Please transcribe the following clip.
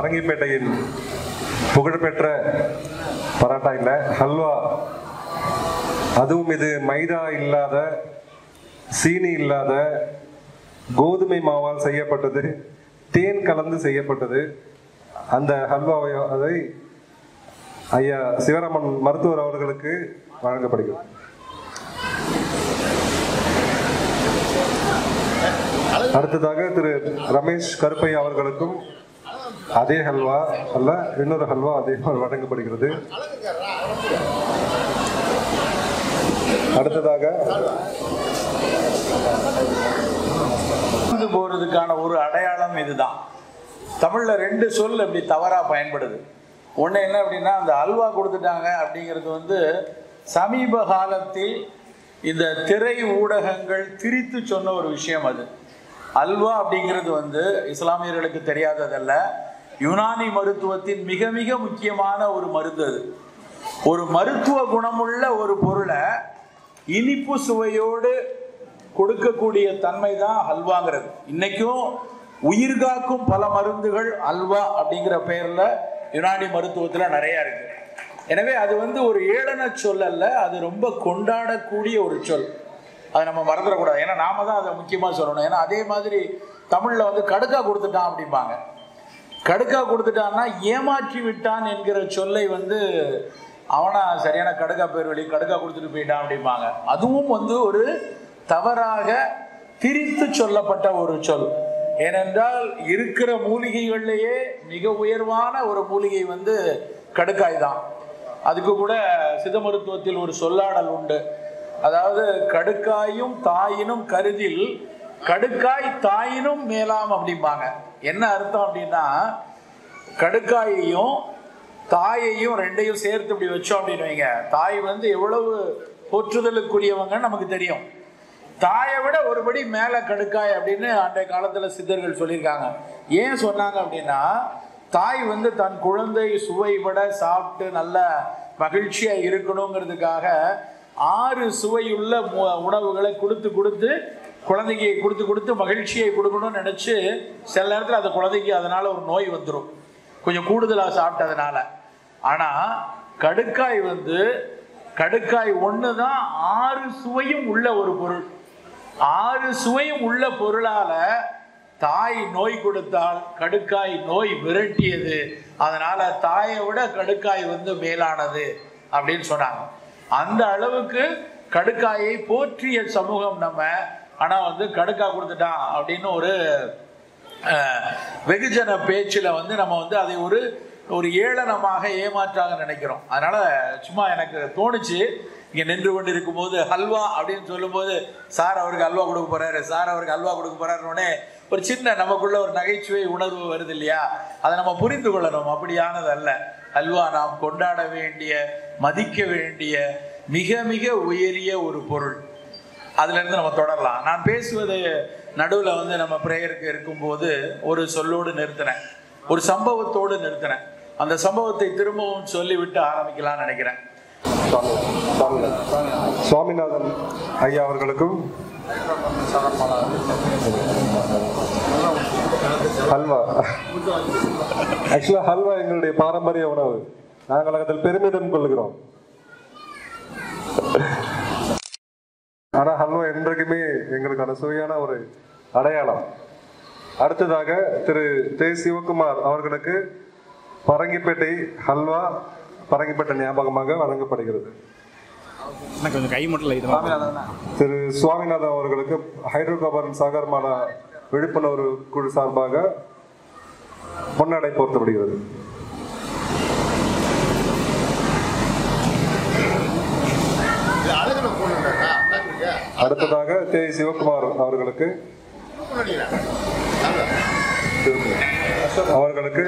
பரங்கிப்பேட்டையில் புகழ்பெற்ற பரோட்டா இல்லை ஹல்வா. அதுவும் இது மைதா இல்லாத சீனி இல்லாத கோதுமை மாவால் செய்யப்பட்டது தேன் கலந்து செய்யப்பட்டது. அந்த ஹல்வாவை அதை ஐயா சிவராமன் மருத்துவர் அவர்களுக்கு வழங்கப்படுகிறது. அடுத்ததாக திரு ரமேஷ் கருப்பையா அவர்களுக்கும் அதே ஹல்வா அல்ல இன்னொரு ஹல்வா அதே மாதிரி வழங்கப்படுகிறது. அடுத்ததாக போறதுக்கான ஒரு அடையாளம் இதுதான். தமிழ்ல ரெண்டு சொல் அப்படி தவறா பயன்படுது. ஒன்று என்ன அப்படின்னா அந்த அல்வா கொடுத்துட்டாங்க அப்படிங்கிறது வந்து சமீப காலத்தில் இந்த திரை ஊடகங்கள் திரித்து சொன்ன ஒரு விஷயம் அது. அல்வா அப்படிங்கிறது வந்து இஸ்லாமியர்களுக்கு தெரியாததல்ல. யுனானி மருத்துவத்தின் மிக மிக முக்கியமான ஒரு மருந்து அது. ஒரு மருத்துவ குணமுள்ள ஒரு பொருளை இனிப்பு சுவையோடு கொடுக்கக்கூடிய தன்மை தான் ஹல்வாங்கிறது இன்னைக்கும் உயிர்காக்கும் பல மருந்துகள் அல்வா அப்படிங்கிற பெயர்ல யுனானி மருத்துவத்தில் நிறைய இருக்கு. எனவே அது வந்து ஒரு ஏளன சொல் அல்ல அது ரொம்ப கொண்டாடக்கூடிய ஒரு சொல். அதை நம்ம மறந்துடக்கூடாது. ஏன்னா நாம தான் அதை முக்கியமாக சொல்லணும். ஏன்னா அதே மாதிரி தமிழில் வந்து கடுக்கா கொடுத்துட்டான் அப்படிம்பாங்க. கடுக்கா கொடுத்துட்டான்னா ஏமாற்றி விட்டான் என்கிற சொல்லை வந்து அவனா சரியான கடுக்கா பேர் வழி கடுக்கா கொடுத்துட்டு போயிட்டான் அப்படிம்பாங்க. அதுவும் வந்து ஒரு தவறாக திரித்து சொல்லப்பட்ட ஒரு சொல். ஏனென்றால் இருக்கிற மூலிகைகள்லேயே மிக உயர்வான ஒரு மூலிகை வந்து கடுக்காய் தான். அதுக்கு கூட சித மருத்துவத்தில் ஒரு சொல்லாடல் உண்டு. அதாவது கடுக்காயும் தாயினும் கருதில் கடுக்காய் தாயினும் மேலாம் அப்படிம்பாங்க. என்ன அர்த்தம் அப்படின்னா கடுக்காயையும் தாயையும் ரெண்டையும் சேர்த்து இப்படி வச்சோம் அப்படின்னு வைங்க. தாய் வந்து எவ்வளவு போற்றுதலுக்குரியவங்கன்னு நமக்கு தெரியும். தாயை விட ஒருபடி மேலே கடுக்காய் அப்படின்னு அன்றைய காலத்தில் சித்தர்கள் சொல்லியிருக்காங்க. ஏன் சொன்னாங்க அப்படின்னா தாய் வந்து தன் குழந்தை சுவைபட சாப்பிட்டு நல்ல மகிழ்ச்சியாக இருக்கணுங்கிறதுக்காக ஆறு சுவையுள்ள மு- உணவுகளை கொடுத்து கொடுத்து குழந்தைக்கு கொடுத்து கொடுத்து மகிழ்ச்சியை கொடுக்கணும்னு நினச்சி சில நேரத்தில் அந்த குழந்தைக்கு அதனால் ஒரு நோய் வந்துடும் கொஞ்சம் கூடுதலாக சாப்பிட்டதுனால. ஆனால் கடுக்காய் வந்து கடுக்காய் ஒன்று தான் ஆறு சுவையும் உள்ள ஒரு பொருள். ஆறு சுவையும் உள்ள பொருளால் தாய் நோய் கொடுத்தால் கடுக்காய் நோய் விரட்டியது. அதனால் தாயை விட கடுக்காய் வந்து மேலானது அப்படின்னு சொன்னாங்க. அந்த அளவுக்கு கடுக்காயை போற்றிய சமூகம் நம்ம ஆனால் வந்து கடுக்கா கொடுத்துட்டான் அப்படின்னு ஒரு வெகுஜன பேச்சில் வந்து நம்ம வந்து அதை ஒரு ஒரு ஏளனமாக ஏமாற்றாக நினைக்கிறோம். அதனால சும்மா எனக்கு தோணுச்சு இங்கே நின்று கொண்டு இருக்கும்போது ஹல்வா அப்படின்னு சொல்லும்போது சார் அவருக்கு ஹல்வா கொடுக்க போறாரு சார் அவருக்கு ஹல்வா கொடுக்க போறாருன்னே ஒரு சின்ன நமக்குள்ள ஒரு நகைச்சுவை உணர்வு வருது இல்லையா? அதை நம்ம புரிந்து கொள்ளணும். அப்படியானது அல்ல. ஹல்வா நாம் கொண்டாட வேண்டிய மதிக்க வேண்டிய மிக மிக உயரிய ஒரு பொருள். அதுல இருந்து நம்ம தொடரலாம். நான் பேசுவது நடுவில் வந்து நம்ம பிரேயருக்கு இருக்கும்போது ஒரு சொல்லோடு நிறுத்தினேன். ஒரு சம்பவத்தோடு நிறுத்தினேன். அந்த சம்பவத்தை திரும்பவும் சொல்லிவிட்டு ஆரம்பிக்கலாம்னு நினைக்கிறேன். சுவாமிநாதன் ஐயா அவர்களுக்கும் ஹல்வா. ஆக்சுவலாக ஹல்வா எங்களுடைய பாரம்பரிய உணவு. நாங்கள் அதில் பெருமிதம் கொள்கிறோம். ஆனா ஹல்வா என்றைக்குமே எங்களுக்கான சுவையான ஒரு அடையாளம். அடுத்ததாக திரு தே சிவகுமார் அவர்களுக்கு பரங்கிப்பேட்டை ஹல்வா பரங்கிப்பேட்டை ஞாபகமாக வழங்கப்படுகிறது. திரு சுவாமிநாதன் அவர்களுக்கு ஹைட்ரோ கார்பன் சாகர்மாலா விழிப்புணர்வு குழு சார்பாக பொன்னடை போர்த்தப்படுகிறது. அடுத்ததாக தே சிவகுமார் அவர்களுக்கு அவர்களுக்கு